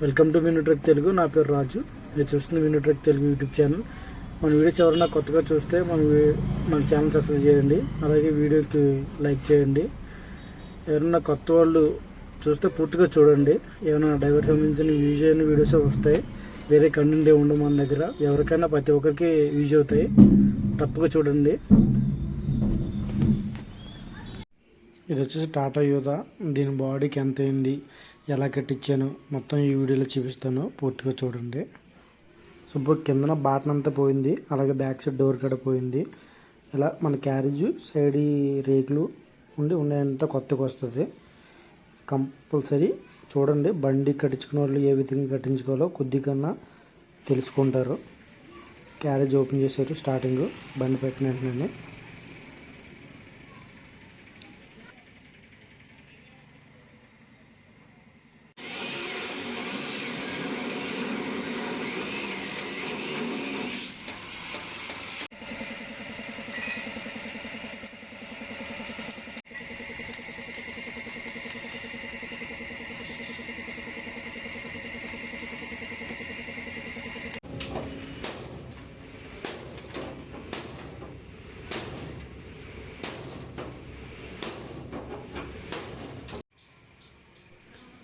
Welcome to mini truck Telugu. నా పేరు రాజు. మీరు చూస్తుంది mini truck Telugu YouTube channel. మన వీడియోస్ ఎవరైనా కొత్తగా చూస్తే మన మన ఛానల్ సబ్స్క్రైబ్ చేయండి. అలాగే వీడియోకి లైక్ చేయండి. ఎవరైనా కొత్త వాళ్ళు చూస్తే పూర్తిగా చూడండి. ఏమైనా డ్రైవర్ సంబంధించిన యూజ్ అయిన వీడియోస్ వస్తాయి. వేరే కంటెంట్ ఏమి ఉండవు మన దగ్గర. ఎవరికైనా ప్రతి ఒక్కరికి యూజ్ అవుతాయి. తప్పగా చూడండి. ఇది వచ్చేసి టాటా యూదా దీని బాడీకి ఎంత అయింది ఎలా కట్టించాను మొత్తం ఈ వీడియోలో చూపిస్తాను. పూర్తిగా చూడండి. సో ఇప్పుడు కిందన బాటన్ అంతా పోయింది. అలాగే బ్యాక్ సైడ్ డోర్ కూడా పోయింది. ఇలా మన క్యారేజ్ సైడ్ రేకులు ఉండి ఉండేంత కొత్తగా వస్తుంది. కంపల్సరీ చూడండి బండి కట్టించుకున్న వాళ్ళు ఏ విధంగా కట్టించుకోవాలో కొద్దిగా తెలుసుకుంటారు. క్యారేజ్ ఓపెన్ చేశారు స్టార్టింగ్ బండి పెట్టిన వెంటనే.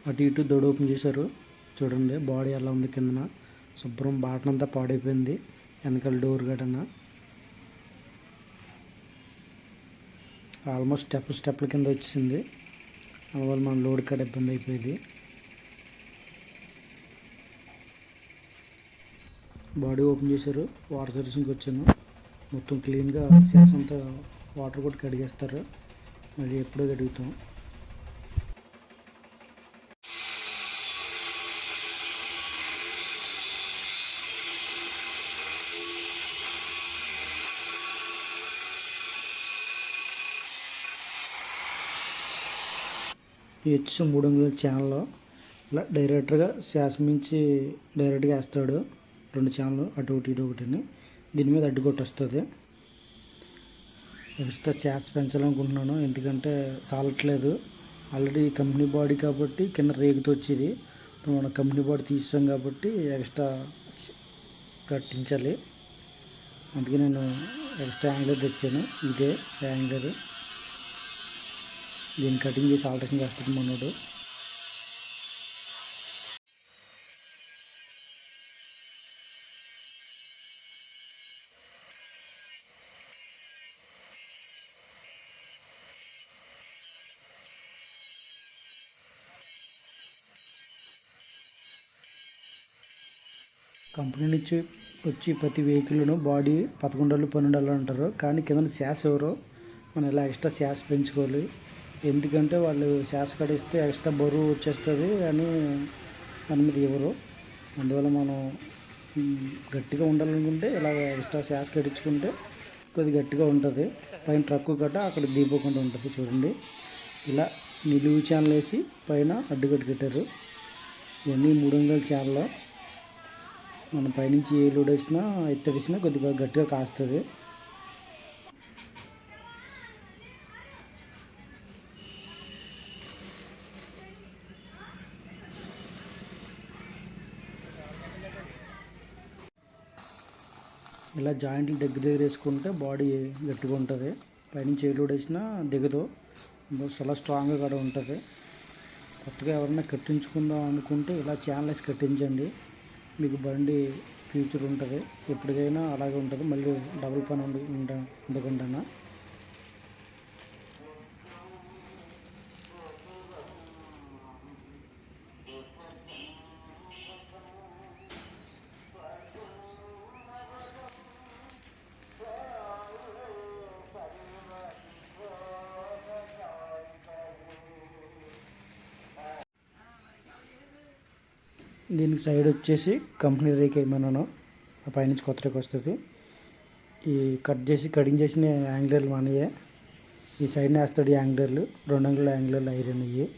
అటు ఇటు దొడ ఓపెన్ చేశారు. చూడండి బాడీ ఎలా ఉంది కిందన. శుభ్రం బాటన్ అంతా పాడైపోయింది. వెనకాల డోర్ గడన ఆల్మోస్ట్ స్టెప్ స్టెప్ల కింద వచ్చింది అందువల్ల మన లోడ్ కట్ ఇబ్బంది అయిపోయింది. బాడీ ఓపెన్ చేశారు. వాటర్ సర్వీసింగ్కి వచ్చాను. మొత్తం క్లీన్గా సేస్ అంతా వాటర్ కూడా కడిగేస్తారు. మళ్ళీ ఎప్పుడో కడుగుతాం. హెచ్ మూడు వందల ఛానల్లో ఇలా డైరెక్టర్గా శాసమించి డైరెక్ట్గా వేస్తాడు. రెండు ఛానల్ అటు ఒకటి ఇటు ఒకటిని దీని మీద అడ్డుకొట్టి వస్తుంది ఎక్స్ట్రా ఛాన్స్ పెంచాలనుకుంటున్నాను. ఎందుకంటే చాలట్లేదు ఆల్రెడీ కంపెనీ బాడీ కాబట్టి కింద రేగుతో వచ్చేది. ఇప్పుడు మనం కంపెనీ బాడీ తీసాం కాబట్టి ఎక్స్ట్రా కట్టించాలి. అందుకే నేను ఎక్స్ట్రా యాంగ్లర్ తెచ్చాను. ఇదే యాంగ్లర్ దీన్ని కటింగ్ చేసి ఆల్టరేషన్ చేస్తుంది మనోడు. కంపెనీ నుంచి వచ్చి ప్రతి వెహికల్ను బాడీ పదకొండు పన్నెండు వాళ్ళు అంటారు. కానీ కింద శాస్ ఎవరో? మనం ఇలా ఎక్స్ట్రా శాస్ పెంచుకోవాలి? ఎందుకంటే వాళ్ళు శ్వాస కడిస్తే ఎక్స్ట్రా బరువు వచ్చేస్తుంది అని అనుమతి ఇవ్వరు. అందువల్ల మనం గట్టిగా ఉండాలనుకుంటే ఇలా ఎక్స్ట్రా శ్వాస కట్టించుకుంటే కొద్ది గట్టిగా ఉంటుంది. పైన ట్రక్ గట్ట అక్కడ దీపకుండా ఉంటుంది చూడండి. ఇలా నిలువు ఛానల్ వేసి పైన అడ్డుకట్టు కట్టారు. ఇవన్నీ మూడు వందల ఛానల్ మనం పైనుంచి ఏ లోడ్ వేసినా ఎత్తడిసినా కొద్దిగా గట్టిగా కాస్తుంది. ఇలా జాయింట్లు దగ్గర దగ్గర వేసుకుంటే బాడీ గట్టిగా ఉంటుంది. పైనుంచి ఎయిర్ లోడ్ వేసినా దిగదు. చాలా స్ట్రాంగ్గా కూడా ఉంటుంది. కొత్తగా ఎవరైనా కట్టించుకుందాం అనుకుంటే ఇలా ఛానల్ వేసి కట్టించండి. మీకు బండి ఫ్యూచర్ ఉంటుంది. ఎప్పటికైనా అలాగే ఉంటుంది. మళ్ళీ డబుల్ పని ఉండి ఉండ ఉండకుండా దీనికి సైడ్ వచ్చేసి కంపెనీ రేక్ వేయమన్నాను ఆ పైనుంచి కొత్త రేక్ వస్తుంది. ఈ కట్ చేసి కటింగ్ చేసిన యాంగ్లర్లు మనయే. ఈ సైడ్ నేస్తాడు ఈ యాంగ్లర్లు. రెండు అంగుల యాంగ్లర్లు ఐరన్ అయ్యి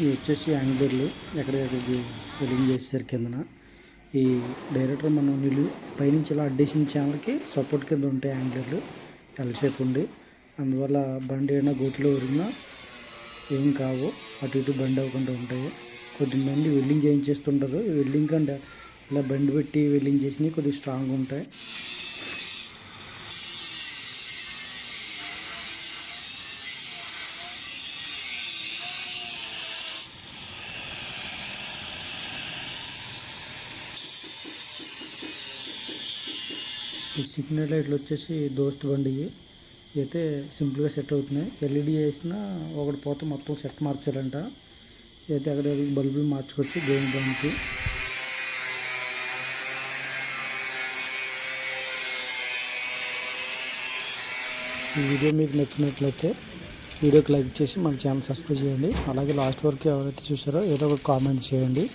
ఇవి వచ్చేసి యాంగిలర్లు ఎక్కడికక్కడికి వెలింగ్ చేసేసారు కిందన. ఈ డైరెక్టర్ మనం నిలు పైనుంచి ఇలా అడ్డేసిన ఛానల్కి సపోర్ట్ కింద ఉంటాయి యాంగిలర్లు ఎల్ షేప్ ఉండి. అందువల్ల బండి ఏమైనా గోతిలో ఉరిగినా ఏం కావు. అటు ఇటు బండి అవ్వకుండా ఉంటాయి. కొద్దిమంది వెల్డింగ్ చేయించేస్తుంటారు. ఈ వెల్డింగ్ కంటే ఇలా బండి పెట్టి వెల్డింగ్ చేసినవి కొద్దిగా స్ట్రాంగ్ ఉంటాయి. ఈ సిగ్నల్ లైట్లు వచ్చేసి దోస్త్ బండి అయితే సింపుల్గా సెట్ అవుతున్నాయి. ఎల్ఈడి వేసినా ఒకటి పోతే మొత్తం సెట్ మార్చారంట అయితే అక్కడ బల్బులు మార్చుకోవచ్చు గేమ్ దానికి. ఈ వీడియో మీకు నచ్చినట్లయితే వీడియోకి లైక్ చేసి మన ఛానల్ సబ్స్క్రైబ్ చేయండి. అలాగే లాస్ట్ వరకు ఎవరైతే చూసారో ఏదో ఒక కామెంట్ చేయండి.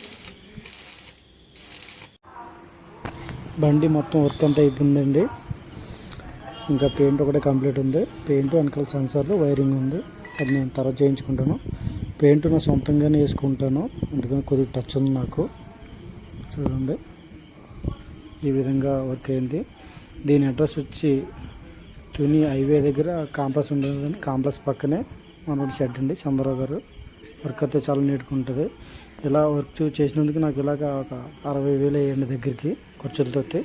బండి మొత్తం వర్క్ అంతా అయిపోయిందండి. ఇంకా పెయింట్ ఒకటే కంప్లీట్ ఉంది. పెయింట్ వెనకాల సెన్సార్లు వైరింగ్ ఉంది. అది నేను తర్వాత చేయించుకుంటాను. పెయింట్ నా సొంతంగానే వేసుకుంటాను. అందుకని కొద్దిగా టచ్ ఉంది నాకు. చూడండి. ఈ విధంగా వర్క్ అయింది. దీని అడ్రస్ వచ్చి తుని హైవే దగ్గర కాంప్లెక్స్ ఉంటుంది కాంప్లెక్స్ పక్కనే మనోడి షెడ్ అండి చంద్రరావు గారు. వర్క్ అయితే చాలా నీట్గా ఉంటుంది. ఇలా వర్క్ చేసినందుకు నాకు ఇలాగ ఒక అరవై వేలు వేయండి దగ్గరికి. ఖర్చులతోటి